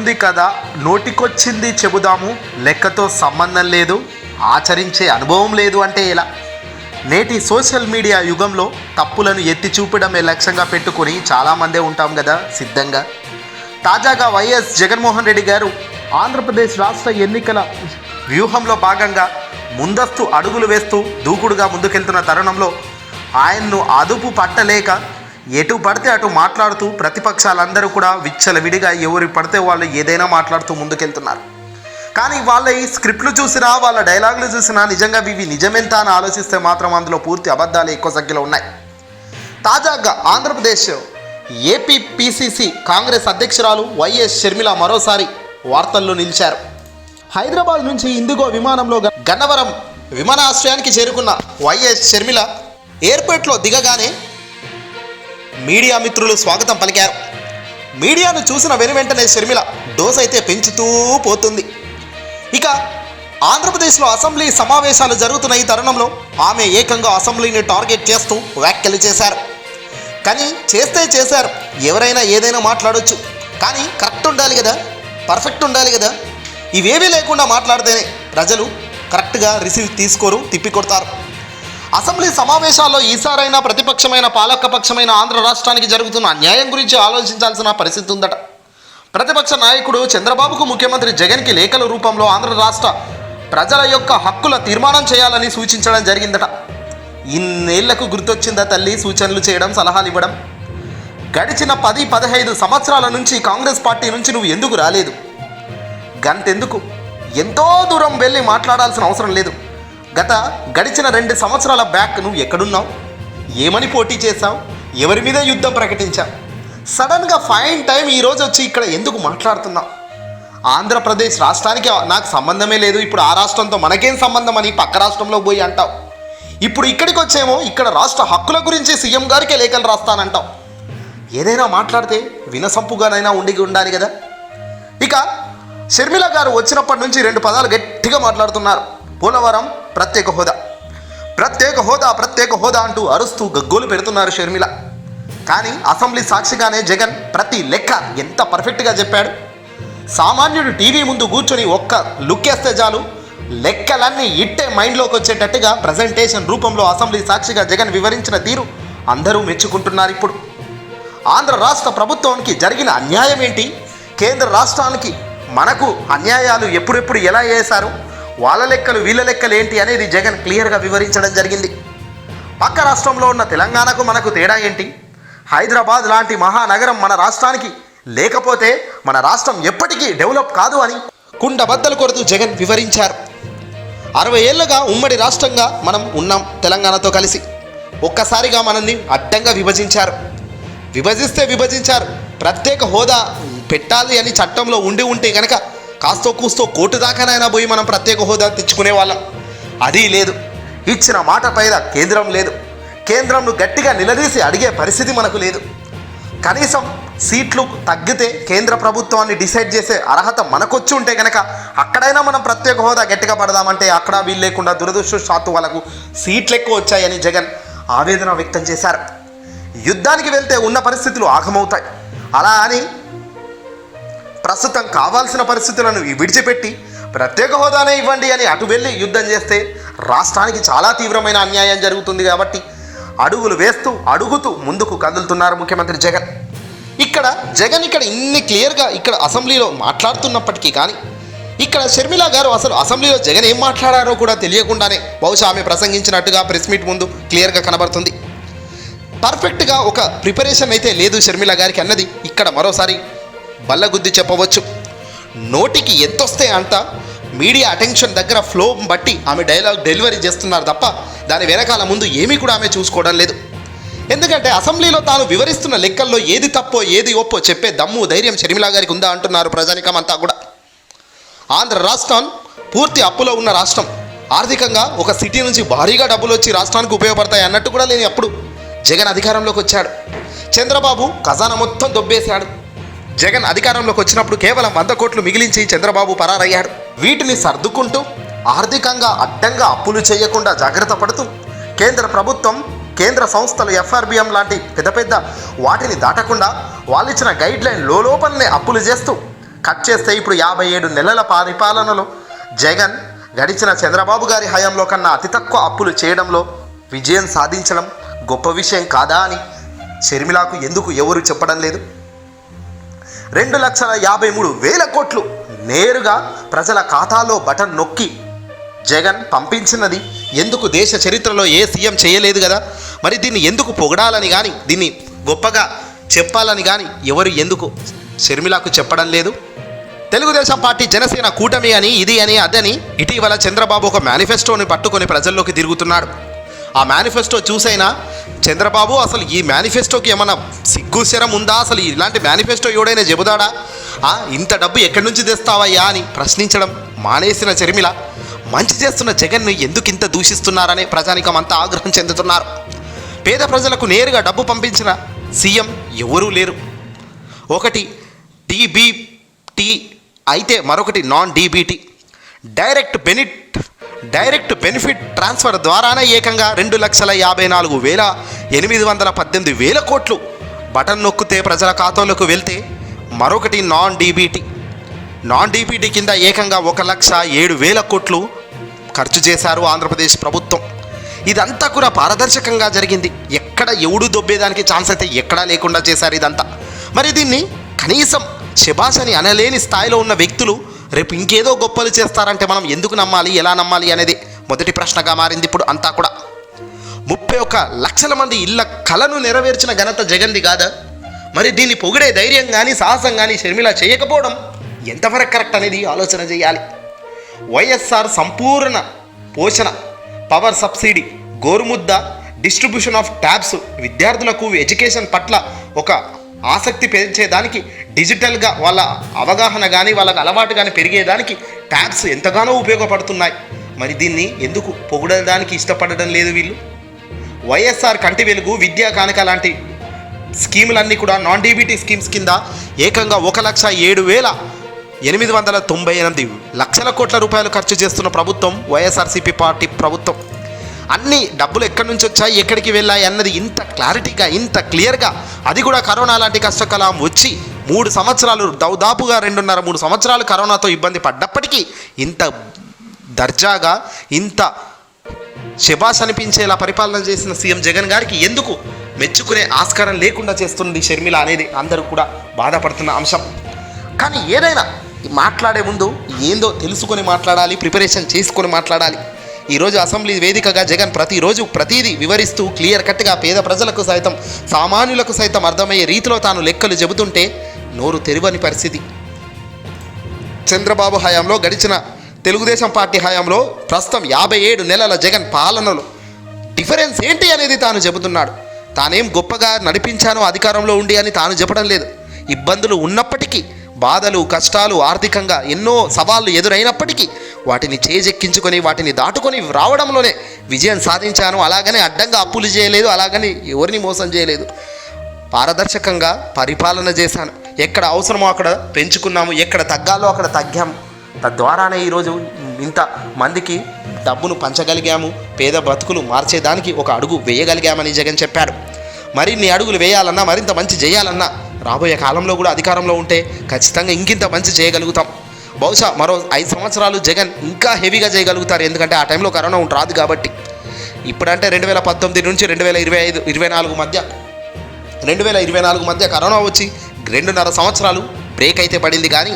ఉంది కదా నోటికొచ్చింది చెబుదాము లెక్కతో సంబంధం లేదు ఆచరించే అనుభవం లేదు అంటే ఎలా? నేటి సోషల్ మీడియా యుగంలో తప్పులను ఎత్తి చూపడమే లక్ష్యంగా పెట్టుకొని చాలామందే ఉంటాం కదా సిద్ధంగా? తాజాగా వైఎస్ జగన్మోహన్ రెడ్డి గారు ఆంధ్రప్రదేశ్ రాష్ట్ర ఎన్నికల వ్యూహంలో భాగంగా ముందస్తు అడుగులు వేస్తూ దూకుడుగా ముందుకెళ్తున్న తరుణంలో ఆయన్ను అదుపు పట్టలేక ఎటు పడితే అటు మాట్లాడుతూ ప్రతిపక్షాలందరూ కూడా విచ్చలవిడిగా ఎవరు పడితే వాళ్ళు ఏదైనా మాట్లాడుతూ ముందుకెళ్తున్నారు. కానీ వాళ్ళ ఈ స్క్రిప్ట్లు చూసినా వాళ్ళ డైలాగులు చూసినా నిజంగా ఇవి నిజమెంత అని ఆలోచిస్తే మాత్రం అందులో పూర్తి అబద్ధాలు ఎక్కువ సంఖ్యలో ఉన్నాయి. తాజాగా ఆంధ్రప్రదేశ్ ఏపీ పిసిసి కాంగ్రెస్ అధ్యక్షురాలు వైఎస్ షర్మిల మరోసారి వార్తల్లో నిలిచారు. హైదరాబాద్ నుంచి ఇందిగో విమానంలో గన్నవరం విమానాశ్రయానికి చేరుకున్న వైఎస్ షర్మిల ఎయిర్పోర్ట్లో దిగగానే మీడియా మిత్రులు స్వాగతం పలికారు. మీడియాను చూసిన వెను వెంటనే షర్మిల డోస్ అయితే పెంచుతూ పోతుంది. ఇక ఆంధ్రప్రదేశ్లో అసెంబ్లీ సమావేశాలు జరుగుతున్న ఈ తరుణంలో ఆమె ఏకంగా అసెంబ్లీని టార్గెట్ చేస్తూ వ్యాఖ్యలు చేశారు. కానీ చేస్తే చేశారు. ఎవరైనా ఏదైనా మాట్లాడొచ్చు. కానీ కరెక్ట్ ఉండాలి కదా? పర్ఫెక్ట్ ఉండాలి కదా? ఇవేవీ లేకుండా మాట్లాడితేనే ప్రజలు కరెక్ట్గా రిసీవ్ తీసుకోరు తిప్పికొడతారు అసెంబ్లీ సమావేశాల్లో ఈసారైనా ప్రతిపక్షమైన పాలకపక్షమైన ఆంధ్ర రాష్ట్రానికి జరుగుతున్న అన్యాయం గురించి ఆలోచించాల్సిన పరిస్థితి ఉందట. ప్రతిపక్ష నాయకుడు చంద్రబాబుకు ముఖ్యమంత్రి జగన్కి లేఖల రూపంలో ఆంధ్ర రాష్ట్ర ప్రజల యొక్క హక్కుల తీర్మానం చేయాలని సూచించడం జరిగిందట. ఇన్నేళ్ళకు గుర్తొచ్చిందా తల్లి సూచనలు చేయడం సలహాలు ఇవ్వడం? గడిచిన పది పదహైదు సంవత్సరాల నుంచి కాంగ్రెస్ పార్టీ నుంచి నువ్వు ఎందుకు రాలేదు? గంతెందుకు ఎంతో దూరం వెళ్ళి మాట్లాడాల్సిన అవసరం లేదు. గత గడిచిన రెండు సంవత్సరాల బ్యాక్ నువ్వు ఎక్కడున్నావు? ఏమని పోటీ చేశావు? ఎవరి మీద యుద్ధం ప్రకటించావు? సడన్గా ఫైన్ టైం ఈరోజు వచ్చి ఇక్కడ ఎందుకు మాట్లాడుతున్నావు? ఆంధ్రప్రదేశ్ రాష్ట్రానికి నాకు సంబంధమే లేదు. ఇప్పుడు ఆ రాష్ట్రంతో మనకేం సంబంధం అని పక్క రాష్ట్రంలో పోయి అంటావు. ఇప్పుడు ఇక్కడికి వచ్చేమో ఇక్కడ రాష్ట్ర హక్కుల గురించి సీఎం గారికే లేఖలు రాస్తానంటావు. ఏదైనా మాట్లాడితే వినసంపుగానైనా ఉండి ఉండాలి కదా? ఇక షర్మిల గారు వచ్చినప్పటి నుంచి రెండు పదాలు గట్టిగా మాట్లాడుతున్నారు. పోలవరం ప్రత్యేక హోదా. ప్రత్యేక హోదా ప్రత్యేక హోదా అంటూ అరుస్తూ గగ్గోలు పెడుతున్నారు షర్మిల. కానీ అసెంబ్లీ సాక్షిగానే జగన్ ప్రతి లెక్క ఎంత పర్ఫెక్ట్గా చెప్పాడు. సామాన్యుడు టీవీ ముందు కూర్చొని ఒక్క లుక్ వేస్తే చాలు. లెక్కలన్నీ ఇట్టే మైండ్లోకి వచ్చేటట్టుగా ప్రజెంటేషన్ రూపంలో అసెంబ్లీ సాక్షిగా జగన్ వివరించిన తీరు అందరూ మెచ్చుకుంటున్నారు ఇప్పుడు. ఆంధ్ర రాష్ట్ర ప్రభుత్వానికి జరిగిన అన్యాయం ఏంటి? కేంద్ర రాష్ట్రానికి మనకు అన్యాయాలు ఎప్పుడెప్పుడు ఎలా చేశారు వాళ్ళ లెక్కలు వీళ్ళ లెక్కలు ఏంటి అనేది జగన్ క్లియర్గా వివరించడం జరిగింది. పక్క రాష్ట్రంలో ఉన్న తెలంగాణకు మనకు తేడా ఏంటి? హైదరాబాద్ లాంటి మహానగరం మన రాష్ట్రానికి లేకపోతే మన రాష్ట్రం ఎప్పటికీ డెవలప్ కాదు అని కుండబద్దలు కొడుతూ జగన్ వివరించారు. అరవై ఏళ్ళుగా ఉమ్మడి రాష్ట్రంగా మనం ఉన్నాం తెలంగాణతో కలిసి. ఒక్కసారిగా మనల్ని అడ్డంగా విభజించారు. విభజిస్తే విభజించారు. ప్రత్యేక హోదా పెట్టాలి అని చట్టంలో ఉండి ఉంటే కనుక కాస్తో కూస్తో కోర్టు దాకానైనా పోయి మనం ప్రత్యేక హోదా తెచ్చుకునే వాళ్ళం. అది లేదు. ఇచ్చిన మాట పైన కేంద్రం లేదు. కేంద్రంను గట్టిగా నిలదీసి అడిగే పరిస్థితి మనకు లేదు. కనీసం సీట్లు తగ్గితే కేంద్ర ప్రభుత్వాన్ని డిసైడ్ చేసే అర్హత మనకొచ్చి ఉంటే కనుక అక్కడైనా మనం ప్రత్యేక హోదా గట్టిగా పడదామంటే అక్కడ వీలు లేకుండా దురదృష్టశాత్తు వాళ్ళకు సీట్లు ఎక్కువ వచ్చాయని జగన్ ఆవేదన వ్యక్తం చేశారు. యుద్ధానికి వెళ్తే ఉన్న పరిస్థితులు ఆగమవుతాయి. అలా అని ప్రస్తుతం కావాల్సిన పరిస్థితులను విడిచిపెట్టి ప్రత్యేక హోదానే ఇవ్వండి అని అటు వెళ్ళి యుద్ధం చేస్తే రాష్ట్రానికి చాలా తీవ్రమైన అన్యాయం జరుగుతుంది కాబట్టి అడుగులు వేస్తూ అడుగుతూ ముందుకు కదులుతున్నారు ముఖ్యమంత్రి జగన్. ఇక్కడ జగన్ ఇక్కడ ఇన్ని క్లియర్గా ఇక్కడ అసెంబ్లీలో మాట్లాడుతున్నప్పటికీ కానీ ఇక్కడ షర్మిల గారు అసలు అసెంబ్లీలో జగన్ ఏం మాట్లాడారో కూడా తెలియకుండానే బహుశా ఆమె ప్రసంగించినట్టుగా ప్రెస్ మీట్ ముందు క్లియర్గా కనబడుతుంది. పర్ఫెక్ట్గా ఒక ప్రిపరేషన్ అయితే లేదు షర్మిల గారికి అన్నది ఇక్కడ మరోసారి బల్లగుద్ది చెప్పవచ్చు. నోటికి ఎంతొస్తే అంత మీడియా అటెన్షన్ దగ్గర ఫ్లో బట్టి ఆమె డైలాగ్ డెలివరీ చేస్తున్నారు తప్ప దాని వెనకాల ముందు ఏమీ కూడా ఆమె చూసుకోవడం లేదు. ఎందుకంటే అసెంబ్లీలో తాను వివరిస్తున్న లెక్కల్లో ఏది తప్పో ఏది ఒప్పో చెప్పే దమ్ము ధైర్యం షర్మిలా గారికి ఉందా అంటున్నారు ప్రజానికం అంతా కూడా. ఆంధ్ర రాష్ట్రం పూర్తి అప్పులో ఉన్న రాష్ట్రం. ఆర్థికంగా ఒక సిటీ నుంచి భారీగా డబ్బులు వచ్చి రాష్ట్రానికి ఉపయోగపడతాయి అన్నట్టు కూడా లేని అప్పుడు జగన్ అధికారంలోకి వచ్చాడు. చంద్రబాబు ఖజానా మొత్తం దొబ్బేశాడు. జగన్ అధికారంలోకి వచ్చినప్పుడు కేవలం వంద కోట్లు మిగిలించి చంద్రబాబు పరారయ్యాడు. వీటిని సర్దుకుంటూ ఆర్థికంగా అడ్డంగా అప్పులు చేయకుండా జాగ్రత్త పడుతూ కేంద్ర ప్రభుత్వం కేంద్ర సంస్థలు ఎఫ్ఆర్బిఎం లాంటి పెద్ద పెద్ద వాటిని దాటకుండా వాళ్ళు ఇచ్చిన గైడ్ లైన్ లోపలనే అప్పులు చేస్తూ కట్ చేస్తే ఇప్పుడు యాభై ఏడు నెలల పరిపాలనలో జగన్ గడిచిన చంద్రబాబు గారి హయాంలో కన్నా అతి తక్కువ అప్పులు చేయడంలో విజయం సాధించడం గొప్ప విషయం కాదా అని షర్మిలాకు ఎందుకు ఎవరు చెప్పడం లేదు? రెండు లక్షల యాభై మూడు వేల కోట్లు. నేరుగా ప్రజల ఖాతాలో బటన్ నొక్కి జగన్ పంపించినది. ఎందుకు దేశ చరిత్రలో ఏ సీఎం చేయలేదు కదా? మరి దీన్ని ఎందుకు పొగడాలని కానీ దీన్ని గొప్పగా చెప్పాలని కానీ ఎవరు ఎందుకు షర్మిలాకు చెప్పడం లేదు? తెలుగుదేశం పార్టీ జనసేన కూటమి అని ఇది అని అదని ఇటీవల చంద్రబాబు ఒక మేనిఫెస్టోని పట్టుకొని ప్రజల్లోకి తిరుగుతున్నాడు. ఆ మేనిఫెస్టో చూసైనా చంద్రబాబు అసలు ఈ మేనిఫెస్టోకి ఏమన్నా సిగ్గు శరం ఉందా? అసలు ఇలాంటి మేనిఫెస్టో ఎవడైనా చెబుతాడా? ఆ, ఇంత డబ్బు ఎక్కడి నుంచి తెస్తావయ్యా అని ప్రశ్నించడం మానేసిన చర్మిల మంచి చేస్తున్న జగన్ను ఎందుకు ఇంత దూషిస్తున్నారనే ప్రజానికం అంతా ఆగ్రహం చెందుతున్నారు. పేద ప్రజలకు నేరుగా డబ్బు పంపించిన సీఎం ఎవరూ లేరు. ఒకటి డీబీటీ అయితే మరొకటి non DBT direct benefit direct benefit transfer ద్వారానే ఏకంగా రెండు లక్షల యాభై నాలుగు వేల ఎనిమిది వందల పద్దెనిమిది వేల కోట్లు. బటన్ నొక్కితే ప్రజల ఖాతాలోకి వెళ్తే మరొకటి నాన్ డీబీటీ. నాన్ డీబీటీ కింద ఏకంగా ఒక లక్ష ఏడు వేల కోట్లు ఖర్చు చేశారు ఆంధ్రప్రదేశ్ ప్రభుత్వం. ఇదంతా కూడా పారదర్శకంగా జరిగింది. ఎక్కడ ఎవడు దొబ్బేదానికి ఛాన్స్ అయితే ఎక్కడా లేకుండా చేశారు ఇదంతా. మరి దీన్ని కనీసం శబాష్ అని అనలేని స్థాయిలో ఉన్న వ్యక్తులు రేపు ఇంకేదో గొప్పలు చేస్తారంటే మనం ఎందుకు నమ్మాలి ఎలా నమ్మాలి అనేది మొదటి ప్రశ్నగా మారింది ఇప్పుడు అంతా కూడా. ముప్పై ఒక్క లక్షల మంది ఇళ్ళ కలను నెరవేర్చిన ఘనత జగన్ది కాదా? మరి దీన్ని పొగిడే ధైర్యం కానీ సాహసం కానీ షర్మిల చేయకపోవడం ఎంతవరకు కరెక్ట్ అనేది ఆలోచన చేయాలి. వైఎస్ఆర్ సంపూర్ణ పోషణ power subsidy Gorumudda distribution of tabs విద్యార్థులకు ఎడ్యుకేషన్ పట్ల ఒక ఆసక్తి పెంచేదానికి డిజిటల్గా వాళ్ళ అవగాహన కానీ వాళ్ళకి అలవాటు కానీ పెరిగేదానికి ట్యాబ్స్ ఎంతగానో ఉపయోగపడుతున్నాయి. మరి దీన్ని ఎందుకు పొగడడానికి ఇష్టపడడం లేదు వీళ్ళు? వైఎస్ఆర్ కంటి వెలుగు విద్యా కానుక లాంటి స్కీములన్నీ కూడా నాన్ డీబీటీ స్కీమ్స్ కింద ఏకంగా ఒక లక్ష ఏడు వేల ఎనిమిది వందల తొంభై ఎనిమిది లక్షల కోట్ల రూపాయలు ఖర్చు చేస్తున్న ప్రభుత్వం వైఎస్ఆర్సీపీ పార్టీ ప్రభుత్వం. అన్ని డబ్బులు ఎక్కడి నుంచి వచ్చాయి ఎక్కడికి వెళ్ళాయి అన్నది ఇంత క్లారిటీగా ఇంత క్లియర్గా అది కూడా కరోనా లాంటి కష్టకాలం వచ్చి మూడు సంవత్సరాలు దాదాపుగా రెండున్నర మూడు సంవత్సరాలు కరోనాతో ఇబ్బంది పడ్డప్పటికీ ఇంత దర్జాగా ఇంత శబాస్ అనిపించేలా పరిపాలన చేసిన సీఎం జగన్ గారికి ఎందుకు మెచ్చుకునే ఆస్కారం లేకుండా చేస్తుంది షర్మిల అనేది అందరూ కూడా బాధపడుతున్న అంశం. కానీ ఏదైనా మాట్లాడే ముందు ఏందో తెలుసుకొని మాట్లాడాలి ప్రిపరేషన్ చేసుకొని మాట్లాడాలి. ఈరోజు అసెంబ్లీ వేదికగా జగన్ ప్రతిరోజు ప్రతిదీ వివరిస్తూ క్లియర్ కట్గా పేద ప్రజలకు సైతం సామాన్యులకు సైతం అర్థమయ్యే రీతిలో తాను లెక్కలు చెబుతుంటే నోరు తెరువని పరిస్థితి. చంద్రబాబు హయాంలో గడిచిన తెలుగుదేశం పార్టీ హయాంలో ప్రస్తుతం యాభై ఏడు నెలల జగన్ పాలనలో డిఫరెన్స్ ఏంటి అనేది తాను చెబుతున్నాడు. తానేం గొప్పగా నడిపించానో అధికారంలో ఉండి అని తాను చెప్పడం లేదు. ఇబ్బందులు ఉన్నప్పటికీ బాధలు కష్టాలు ఆర్థికంగా ఎన్నో సవాళ్ళు ఎదురైనప్పటికీ వాటిని చేజెక్కించుకొని వాటిని దాటుకొని రావడంలోనే విజయం సాధించాను. అలాగనే అడ్డంగా అప్పులు చేయలేదు అలాగని ఎవరిని మోసం చేయలేదు. పారదర్శకంగా పరిపాలన చేశాను. ఎక్కడ అవసరమో అక్కడ పెంచుకున్నాము ఎక్కడ తగ్గాలో అక్కడ తగ్గాము. తద్వారానే ఈరోజు ఇంత మందికి డబ్బును పంచగలిగాము. పేద బతుకులు మార్చేదానికి ఒక అడుగు వేయగలిగామని జగన్ చెప్పాడు. మరిన్ని అడుగులు వేయాలన్నా మరింత మంచి చేయాలన్నా రాబోయే కాలంలో కూడా అధికారంలో ఉంటే ఖచ్చితంగా ఇంకింత మంచి చేయగలుగుతాం. బహుశా మరో ఐదు సంవత్సరాలు జగన్ ఇంకా హెవీగా చేయగలుగుతారు. ఎందుకంటే ఆ టైంలో కరోనా రాదు కాబట్టి. ఇప్పుడంటే రెండు వేల పంతొమ్మిది నుంచి రెండు వేల ఇరవై ఐదు ఇరవై నాలుగు మధ్య రెండు వేల ఇరవై నాలుగు మధ్య కరోనా వచ్చి రెండున్నర సంవత్సరాలు బ్రేక్ అయితే పడింది. కానీ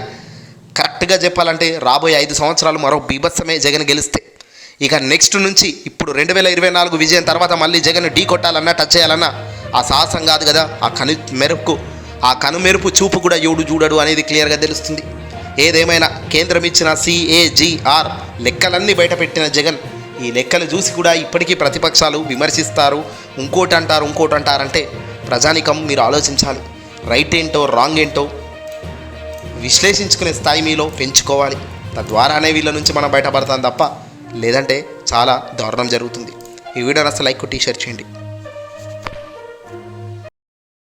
కరెక్ట్గా చెప్పాలంటే రాబోయే ఐదు సంవత్సరాలు మరో బీభత్సమే జగన్ గెలిస్తే. ఇక నెక్స్ట్ నుంచి ఇప్పుడు రెండు వేల ఇరవై నాలుగు విజయం తర్వాత మళ్ళీ జగన్ ఢీ కొట్టాలన్నా టచ్ చేయాలన్నా ఆ సాహసం కాదు కదా. ఆ కని మెరుపుకు ఆ కనుమెరుపు చూపు కూడా ఎవడు చూడడు అనేది క్లియర్గా తెలుస్తుంది. ఏదేమైనా కేంద్రం ఇచ్చిన సిఏజిఆర్ లెక్కలన్నీ బయటపెట్టిన జగన్ ఈ లెక్కలు చూసి కూడా ఇప్పటికీ ప్రతిపక్షాలు విమర్శిస్తారు. ఇంకోటి అంటారు ఇంకోటి అంటారంటే ప్రజానికం మీరు ఆలోచించాలి. రైట్ ఏంటో రాంగ్ ఏంటో విశ్లేషించుకునే స్థాయి మీలో పెంచుకోవాలి. తద్వారానే వీళ్ళ నుంచి మనం బయటపడతాం తప్ప లేదంటే చాలా దారుణం జరుగుతుంది. ఈ వీడియో అసలు లైక్ కొట్టి షేర్ చేయండి.